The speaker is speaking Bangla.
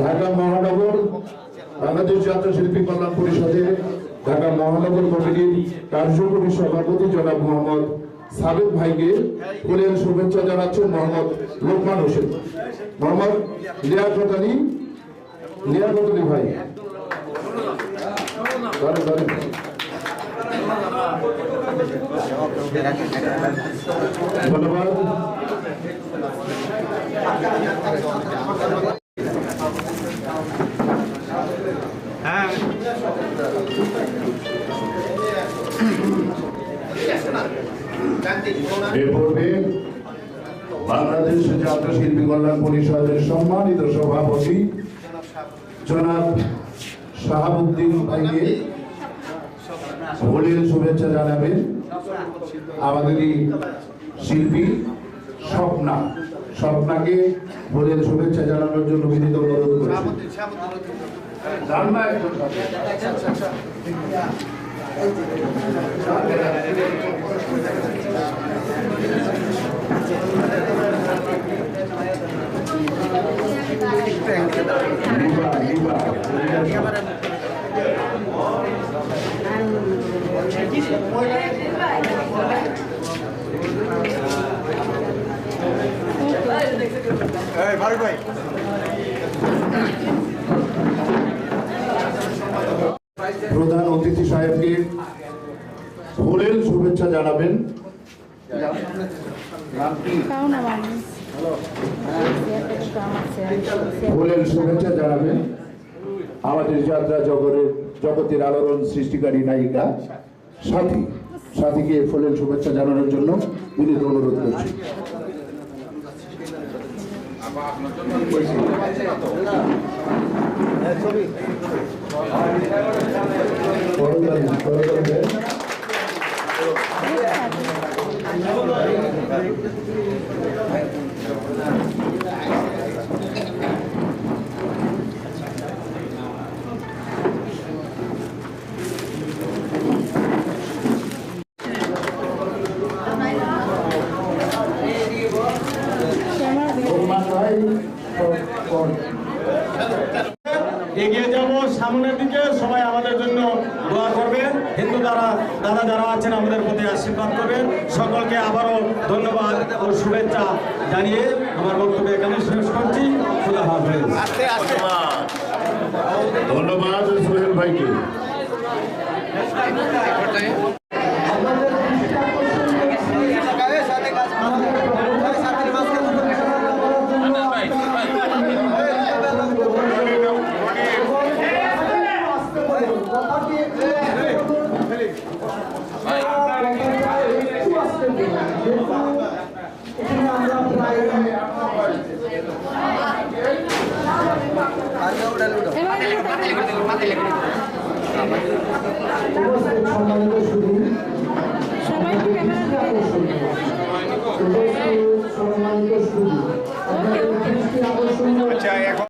ঢাকা মহানগর বাংলাদেশ যাত্রা শিল্পী কল্যাণ পরিষদের ঢাকা মহানগর কমিটির কার্যকরী সভাপতি জনাব মোহাম্মদ সাবেক ভাইকে ফুলের শুভেচ্ছা জানাচ্ছেন মোহাম্মদ লোকমান হোসেন। মোহাম্মদ লিয়াকত আলী লিয়াকত আলী ভাই। ধন্যবাদ। বাংলাদেশ যাত্রা শিল্পী কল্যাণ পরিষদের সম্মানিত সভাপতি জনাব শাহাবুদ্দিন হোলির শুভেচ্ছা জানাবেন আমাদেরই শিল্পী স্বপ্না। স্বপ্নাকে হোলির শুভেচ্ছা জানানোর জন্য বিনীত অনুরোধ করেছি একজন সাথে। প্রধান অতিথি সাহেবকে ফুলের শুভেচ্ছা জানাবেন? ফুলের শুভেচ্ছা জানাবেন। আমাদের যাত্রা জগতের জগতের আলোড়ন সৃষ্টিকারী নায়িকা। সাথী সাথীকে ফুলের শুভেচ্ছা জানানোর জন্য বিনীত অনুরোধ করছি করবেন, করবেন। এগিয়ে যাব সামনের দিকে। সবাই আমাদের জন্য দোয়া করবেন। হিন্দু দ্বারা দাদা যারা আছেন আমাদের প্রতি আশীর্বাদ করবেন। সকলকে আবারও ধন্যবাদ ও শুভেচ্ছা জানিয়ে আমার বক্তব্য এখানে শেষ করছি। খুদা হাফেজ। ধন্যবাদ সোহেল ভাইকে। saludo. Mátele, mátele, mátele, mátele.